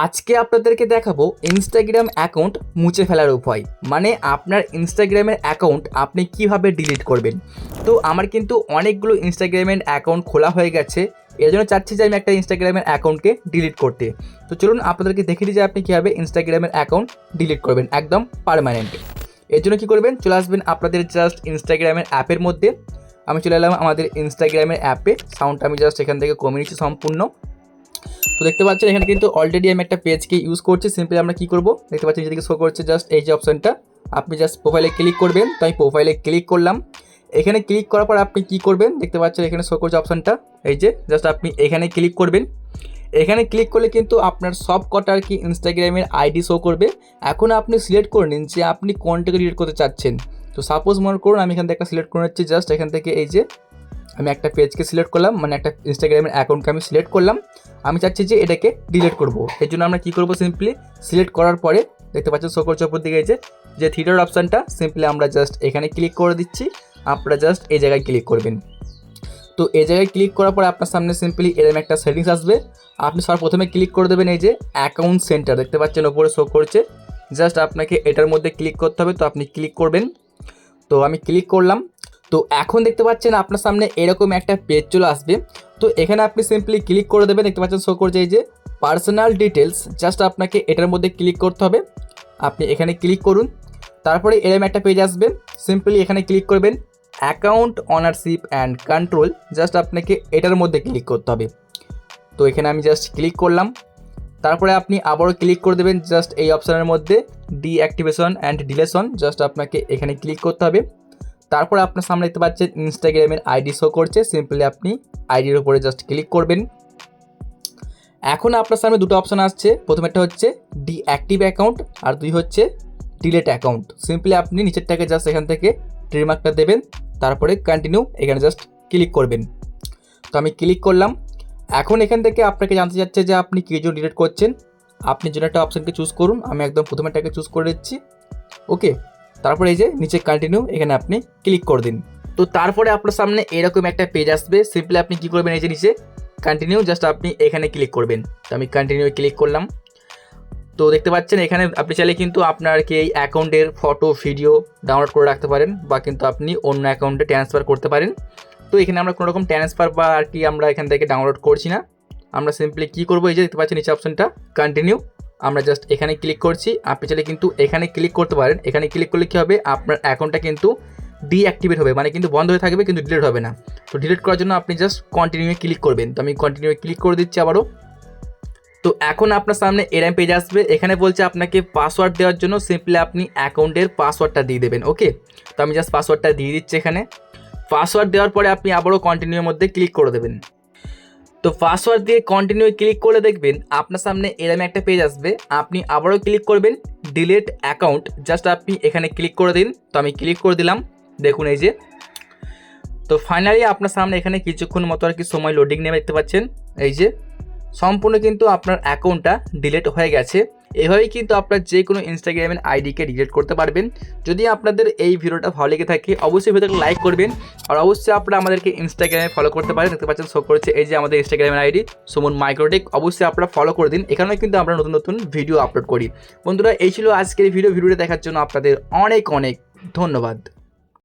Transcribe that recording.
আজকে আপনাদেরকে দেখাবো ইনস্টাগ্রাম অ্যাকাউন্ট মুছে ফেলার উপায়। মানে আপনার ইনস্টাগ্রামের অ্যাকাউন্ট আপনি কীভাবে ডিলিট করবেন। তো আমার কিন্তু অনেকগুলো ইনস্টাগ্রামের অ্যাকাউন্ট খোলা হয়ে গেছে। এর জন্য চাচ্ছি যে আমি একটা ইনস্টাগ্রামের অ্যাকাউন্টকে ডিলিট করতে। তো চলুন আপনাদেরকে দেখে দিই যে আপনি কীভাবে ইনস্টাগ্রামের অ্যাকাউন্ট ডিলিট করবেন, একদম পারমানেন্ট এর জন্য কী করবেন? চলে আসবেন আপনাদের জাস্ট ইনস্টাগ্রামের অ্যাপের মধ্যে। আমি চলে এলাম আমাদের ইনস্টাগ্রামের অ্যাপে সাউন্ডটা আমি জাস্ট এখান থেকে কমিয়ে নিচ্ছি সম্পূর্ণ। তো দেখতে পাচ্ছেন, এখানে কিন্তু অলরেডি আমি একটা পেজকে ইউজ করছি। সিম্পলি আমরা কী করব? দেখতে পাচ্ছেন, যেদিকে শো করছে জাস্ট এই যে অপশনটা আপনি জাস্ট প্রোফাইলে ক্লিক করবেন। তো আমি প্রোফাইলে ক্লিক করলাম। এখানে ক্লিক করার পর আপনি কী করবেন? দেখতে পাচ্ছেন, এখানে শো করছে অপশনটা এই যে জাস্ট আপনি এখানে ক্লিক করবেন। এখানে ক্লিক করলে কিন্তু আপনার সব কটা আর কি ইনস্টাগ্রামের আইডি শো করবে। এখন আপনি সিলেক্ট করে নিন যে আপনি কোনটাকে ডিলিট করতে চাচ্ছেন। তো সাপোজ মনে করুন, আমি এখান থেকে একটা সিলেক্ট করে নিচ্ছি। জাস্ট এখান থেকে এই যে আমি একটা পেজকে সিলেক্ট করলাম মানে একটা ইনস্টাগ্রামের অ্যাকাউন্টকে আমি সিলেক্ট করলাম। আমি চাচ্ছি যে এটাকে ডিলিট করব। এর জন্য আমরা কী করব সিম্পলি সিলেক্ট করার পরে দেখতে পাচ্ছেন সকল চপর দিকে এই যে থিয়েটার অপশানটা সিম্পলি আমরা জাস্ট এখানে ক্লিক করে দিচ্ছি। আপনারা জাস্ট এই জায়গায় ক্লিক করবেন। তো এই জায়গায় ক্লিক করার পর আপনার সামনে সিম্পলি এরকম একটা সেটিংস আসবে। আপনি সবার প্রথমে ক্লিক করে দেবেন এই যে অ্যাকাউন্ট সেন্টার দেখতে পাচ্ছেন ওপরে শো করছে। জাস্ট আপনাকে এটার মধ্যে ক্লিক করতে হবে, তো আপনি ক্লিক করবেন। তো আমি ক্লিক করলাম। তো এখন দেখতে পাচ্ছেন আপনার সামনে এরকম একটা পেজ চলে আসবে। তো এখানে আপনি সিম্পলি ক্লিক করে দেবেন, দেখতে পাচ্ছেন শো করছে এই যে পার্সোনাল ডিটেলস জাস্ট আপনাকে এটার মধ্যে ক্লিক করতে হবে। আপনি এখানে ক্লিক করুন, তারপরে এরকম একটা পেজ আসবে। সিম্পলি এখানে ক্লিক করবেন account ownership and control just আপনাকে এটার মধ্যে ক্লিক করতে হবে। তো এখানে আমি জাস্ট ক্লিক করলাম, তারপরে আপনি আবারও ক্লিক করে দেবেন জাস্ট এই অপশানের মধ্যে ডিঅ্যাক্টিভেশন অ্যান্ড ডিলেশন জাস্ট আপনাকে এখানে ক্লিক করতে হবে। তারপরে আপনার সামনে দেখতে পাচ্ছেন ইনস্টাগ্রামের আইডি শো করছে। সিম্পলি আপনি আইডির উপরে জাস্ট ক্লিক করবেন। এখন আপনার সামনে দুটো অপশন আসছে। প্রথম একটা হচ্ছে ডিঅ্যাক্টিভ অ্যাকাউন্ট আর দুই হচ্ছে ডিলেট অ্যাকাউন্ট সিম্পলি আপনি নিচেরটাকে জাস্ট এখান থেকে ট্রিমার্কটা দেবেন। তারপরে কন্টিনিউ এখানে জাস্ট ক্লিক করবেন। তো আমি ক্লিক করলাম। এখন এখান থেকে আপনাকে জানতে চাচ্ছে যে আপনি কী জন্য ডিলেট করছেন। আপনি যেন একটা অপশানকে চুজ করুন। আমি একদম প্রথমেরটাকে চুজ করে দিচ্ছি। ওকে তারপরে এই যে নিচে কন্টিনিউ এখানে আপনি ক্লিক করে দিন। তো তারপরে আপনার সামনে এরকম একটা পেজ আসবে। সিম্পলি আপনি কী করবেন এই যে নিচে কন্টিনিউ জাস্ট আপনি এখানে ক্লিক করবেন। তো আমি কন্টিনিউ ক্লিক করলাম। তো দেখতে পাচ্ছেন, এখানে আপনি চাইলে কিন্তু আপনার কি এই অ্যাকাউন্টের ফটো ভিডিও ডাউনলোড করে রাখতে পারেন বা কিন্তু আপনি অন্য অ্যাকাউন্টে ট্রান্সফার করতে পারেন। তো এখানে আমরা কোনো রকম ট্রান্সফার বা আর কি আমরা এখান থেকে ডাউনলোড করছি না। আমরা সিম্পলি কী করব? এই যে দেখতে পাচ্ছেন, নিচে অপশনটা কন্টিনিউ আমরা জাস্ট এখানে ক্লিক করছি আপনি চাইলে কিন্তু এখানে ক্লিক করতে পারেন। এখানে ক্লিক করলে কী হবে? আপনার অ্যাকাউন্টটা কিন্তু ডিঅ্যাক্টিভেট হবে মানে কিন্তু বন্ধ হয়ে থাকবে, কিন্তু ডিলিট হবে না। তো ডিলিট করার জন্য আপনি জাস্ট কন্টিনিউ ক্লিক করবেন। তো আমি কন্টিনিউ ক্লিক করে দিচ্ছি আবারও। তো এখন আপনার সামনে এরম পেজ আসবে, এখানে বলছে আপনাকে পাসওয়ার্ড দেওয়ার জন্য সিম্পলি আপনি অ্যাকাউন্টের পাসওয়ার্ডটা দিয়ে দেবেন ওকে তো আমি জাস্ট পাসওয়ার্ডটা দিয়ে দিচ্ছি এখানে। পাসওয়ার্ড দেওয়ার পরে আপনি আবারও কন্টিনিউর মধ্যে ক্লিক করে দেবেন। তো পাসওয়ার্ড দিয়ে কন্টিনিউ ক্লিক করে দেখবেন আপনার সামনে এরম একটা পেজ আসবে। আপনি আবারও ক্লিক করবেন ডিলেট অ্যাকাউন্ট জাস্ট আপনি এখানে ক্লিক করে দিন। তো আমি ক্লিক করে দিলাম, দেখুন এই যে। তো ফাইনালি আপনার সামনে এখানে কিছুক্ষণ মতো আর কি সময় লোডিং নেমে দেখতে পাচ্ছেন? এই যে। সম্পূর্ণ কিন্তু আপনার অ্যাকাউন্টটা ডিলেট হয়ে গেছে। এভাবেই কিন্তু আপনার যে কোনো ইনস্টাগ্রামের আইডিকে রিলেট করতে পারবেন। যদি আপনাদের এই ভিডিওটা ভালো লেগে থাকে, অবশ্যই ভিডিওটাকে লাইক করবেন। আর অবশ্যই আপনারা আমাদেরকে ইনস্টাগ্রামে ফলো করতে পারেন। দেখতে পাচ্ছেন শো করেছে এই যে আমাদের ইনস্টাগ্রামের আইডি সুমন মাইক্রোটেক অবশ্যই আপনারা ফলো করে দিন। এখানেও কিন্তু আমরা নতুন নতুন ভিডিও আপলোড করি। বন্ধুরা, এই ছিল আজকের ভিডিও ভিডিওটা দেখার জন্য আপনাদের অনেক অনেক ধন্যবাদ।